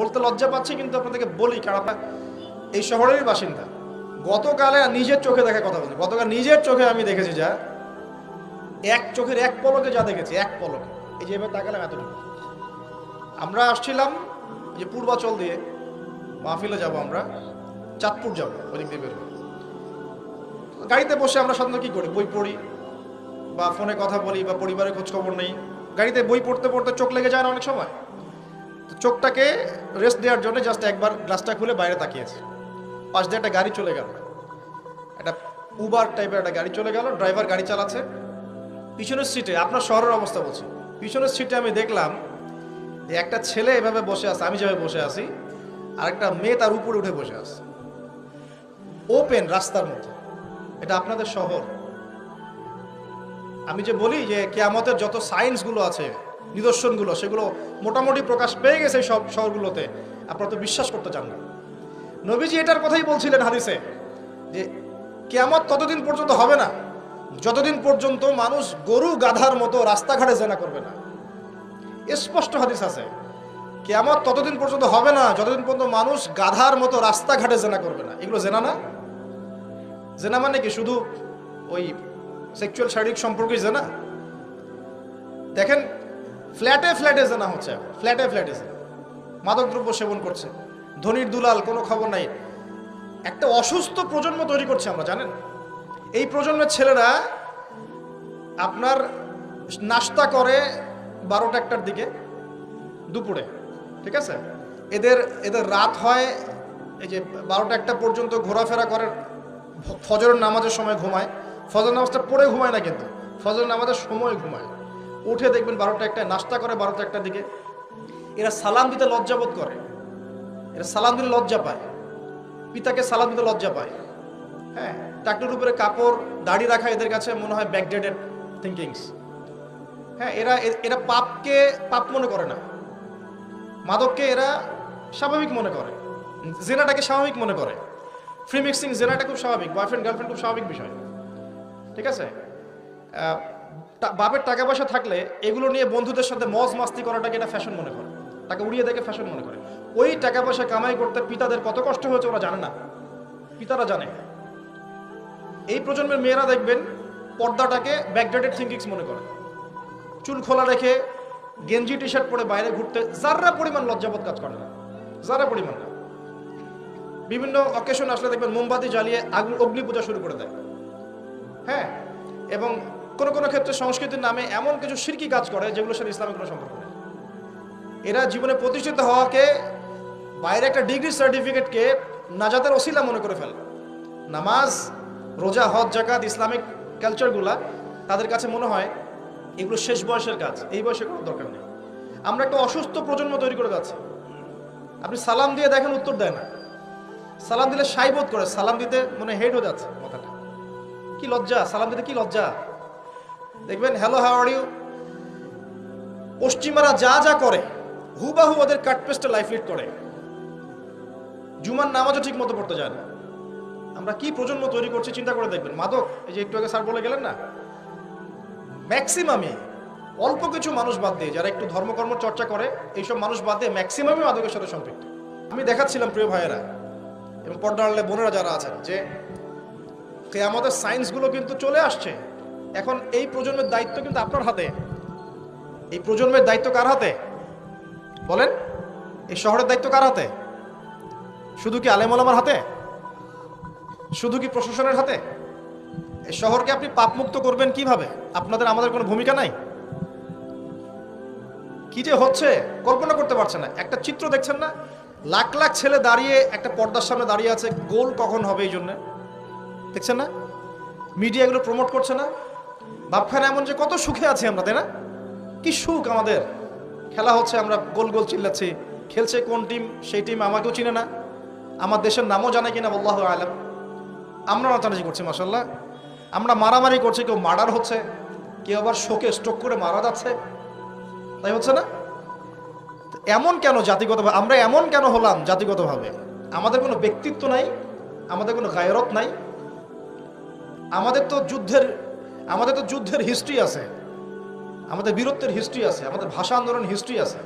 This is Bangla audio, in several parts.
বলতে লজ্জা পাচ্ছি, কিন্তু আপনাদেরকে বলি, কারণ আপনার এই শহরেরই বাসিন্দা। গতকালে নিজের চোখে দেখা কথা বলছি। গতকাল নিজের চোখে আমি দেখেছি যা, এক চোখের এক পলকে যা দেখেছি, এক পলকে। এই যে এবার তাকালাম এতটুকু। আমরা আসছিলাম যে পূর্বাচল দিয়ে, মাহফিলে যাব আমরা, চাঁদপুর যাব ওদিক দিয়ে বেরোবো গাড়িতে বসে আমরা সাধারণত কী করি? বই পড়ি বা ফোনে কথা বলি বা পরিবারের খোঁজ খবর নেই। গাড়িতে বই পড়তে পড়তে চোখ লেগে যায় না অনেক সময়? চোখটাকে রেস্ট দেওয়ার জন্য জাস্ট একবার গ্লাসটা খুলে বাইরে তাকিয়েছে। পাশ দিয়ে একটা গাড়ি চলে গেল। একটা উবার টাইপের একটা গাড়ি চলে গেল ড্রাইভার গাড়ি চালাচ্ছে। পিছনের সিটে আপনার শহরের অবস্থা বলছি। পিছনের সিটে আমি দেখলাম যে একটা ছেলে এভাবে বসে আছে, আমি যেভাবে বসে আছি, আর একটা মেয়ে তার উপরে উঠে বসে আছে। ওপেন রাস্তার মধ্যে এটা আপনাদের শহর। আমি যে বলি যে কেয়ামতের যত সায়েন্সগুলো আছে নিদর্শনগুলো, সেগুলো মোটামুটি প্রকাশ পেয়ে গেছে সব শহরগুলোতে। আপনারা তো বিশ্বাস করতে চান না। নবীজি এটার কথাই বলছিলেন হাদিসে যে, কেয়ামত ততদিন পর্যন্ত হবে না। যতদিন পর্যন্ত মানুষ গরু গাধার মতো রাস্তাঘাটে জেনা করবে না। স্পষ্ট হাদিস আছে। কেয়ামত ততদিন পর্যন্ত হবে না, যতদিন পর্যন্ত মানুষ গাধার মতো রাস্তাঘাটে জেনা করবে না। এগুলো জেনা না? জেনা মানে কি? শুধু ওই সেক্সুয়াল শারীরিক সম্পর্কই জেনা? দেখেন ফ্ল্যাটে ফ্ল্যাটে জেনা হচ্ছে ফ্ল্যাটে ফ্ল্যাটে মাদকদ্রব্য সেবন করছে, ধনির দুলাল, কোনো খবর নাই। একটা অসুস্থ প্রজন্ম তৈরি করছে আমরা, জানেন? এই প্রজন্মের ছেলেরা আপনার নাস্তা করে বারোটা একটার দিকে, দুপুরে, ঠিক আছে? এদের এদের রাত হয়, এই যে বারোটা একটা পর্যন্ত ঘোরাফেরা করে ফজরের নামাজের সময় ঘুমায়। ফজর নামাজটা পড়ে ঘুমায় না কিন্তু ফজর নামাজের সময় ঘুমায়। উঠে দেখবেন বারোটা একটা নাস্তা করে বারোটা একটার দিকে। এরা সালাম দিতে লজ্জাবোধ করে। এরা সালাম দিলে লজ্জা পায়। পিতাকে সালাম দিতে লজ্জা পায়। হ্যাঁ টাকটুর উপরে কাপড়, দাড়ি রাখা এদের কাছে মনে হয় ব্যাকডেটেড থিঙ্কিংস হ্যাঁ এরা এরা পাপকে পাপ মনে করে না। মাদককে এরা স্বাভাবিক মনে করে। জেনাটাকে স্বাভাবিক মনে করে। ফ্রি মিক্সিং জেনাটা খুব স্বাভাবিক। বয়ফ্রেন্ড, গার্লফ্রেন্ড খুব স্বাভাবিক বিষয়। ঠিক আছে? বাপের টাকা পয়সা থাকলে এগুলো নিয়ে বন্ধুদের সাথে মজ মাস্তি করাটাকে এটা ফ্যাশন মনে করে? তাকে উড়িয়ে দেখে ফ্যাশন মনে করে। ওই টাকা পয়সা কামাই করতে পিতাদের কত কষ্ট হয়েছে ওরা জানে না। পিতারা জানে। এই প্রজন্মের মেয়েরা দেখবেন পর্দাটাকে ব্যাকডেটেড থিঙ্কিংস মনে করে। চুল খোলা রেখে গেঞ্জি টি শার্ট পরে বাইরে ঘুরতে যারা পরিমাণ লজ্জাবোধ কাজ করে না। যারা পরিমাণ না। বিভিন্ন অকেশন আসলে দেখবেন মোমবাতি জ্বালিয়ে আগুন অগ্নি পূজা শুরু করে দেয়। হ্যাঁ? এবং কোনো কোনো ক্ষেত্রে সংস্কৃতির নামে এমন কিছু সিরকি কাজ করে যেগুলোর সাথে ইসলামের কোনো সম্পর্ক নেই। এরা জীবনে প্রতিষ্ঠিত হওয়াকে, বাইরে একটা ডিগ্রি সার্টিফিকেটকে নাজাতের ওসিলা মনে করে ফেলে। নামাজ, রোজা, হজ জাকাত ইসলামিক কালচারগুলা তাদের কাছে মনে হয় এগুলো শেষ বয়সের কাজ, এই বয়সে কোনো দরকার নেই। আমরা একটা অসুস্থ প্রজন্ম তৈরি করে যাচ্ছি। আপনি সালাম দিয়ে দেখেন, উত্তর দেয় না। সালাম দিলে সাই বোধ করে, সালাম দিতে মনে হেড হয়ে যাচ্ছে কথাটা কি লজ্জা, সালাম দিতে কি লজ্জা? দেখবেন হ্যালো ইউ পশ্চিমারা যা যা করে, হুবাহু ওদের কাটপেস্টে লাইফ লিড করে। জুমার নামাজও ঠিক মতো পড়তে যায় না। আমরা কি প্রজন্ম তৈরি করছি চিন্তা করে দেখবেন। মাদক, এই যে একটু আগে স্যার বলে গেলেন না? ম্যাক্সিমামই অল্প কিছু মানুষ বাদ দিয়ে, যারা একটু ধর্মকর্ম চর্চা করে, এইসব মানুষ বাদ দিয়ে ম্যাক্সিমামই মাদকের সাথে সম্পৃক্ত। আমি দেখাচ্ছিলাম প্রিয় ভাইয়েরা এবং পর্দা বোনেরা যারা আছেন যে আমাদের সায়েন্সগুলো কিন্তু চলে আসছে। এখন এই প্রজন্মের দায়িত্ব কিন্তু আপনার হাতে। এই প্রজন্মের দায়িত্ব কার হাতে? বলেন, এই শহরের দায়িত্ব কার হাতে? শুধু কি আলেমলামার হাতে? শুধু কি প্রশাসনের হাতে? এই শহরকে আপনি পাপমুক্ত করবেন কীভাবে? আপনাদের, আমাদের কোনো ভূমিকা নাই? কি যে হচ্ছে, কল্পনা করতে পারছে না। একটা চিত্র দেখছেন না? লাখ লাখ ছেলে দাঁড়িয়ে একটা পর্দার সামনে দাঁড়িয়ে আছে, গোল কখন হবে এই জন্যে? দেখছেন না? মিডিয়া এগুলো প্রমোট করছে না? ভাবখানে এমন যে কত সুখে আছি আমরা, তাই না? কি সুখ আমাদের। খেলা হচ্ছে, আমরা গোল গোল চিল্লাচ্ছি। খেলছে কোন টিম? সেই টিম আমাকেও চিনে না। আমার দেশের নামও জানে কিনা বল্লাহ আলম। আমরা নাচানাচি করছি মাসাল্লাহ আমরা মারামারি করছি, কেউ মার্ডার হচ্ছে। কেউ আবার শোকে স্ট্রোক করে মারা যাচ্ছে। তাই হচ্ছে না? এমন কেন জাতিগতভাবে? আমরা এমন কেন হলাম জাতিগতভাবে? আমাদের কোনো ব্যক্তিত্ব নাই, আমাদের কোনো গায়রত নাই। আমাদের তো যুদ্ধের আমাদের তো যুদ্ধের হিস্ট্রি আছে। আমাদের বীরত্বের হিস্ট্রি আছে, আমাদের ভাষা আন্দোলন হিস্ট্রি আছে।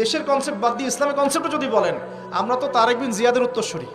দেশের কনসেপ্ট বাদ দিয়ে ইসলামের কনসেপ্টও যদি বলেন, আমরা তো তারেক বিন জিয়াদের উত্তরসূরি।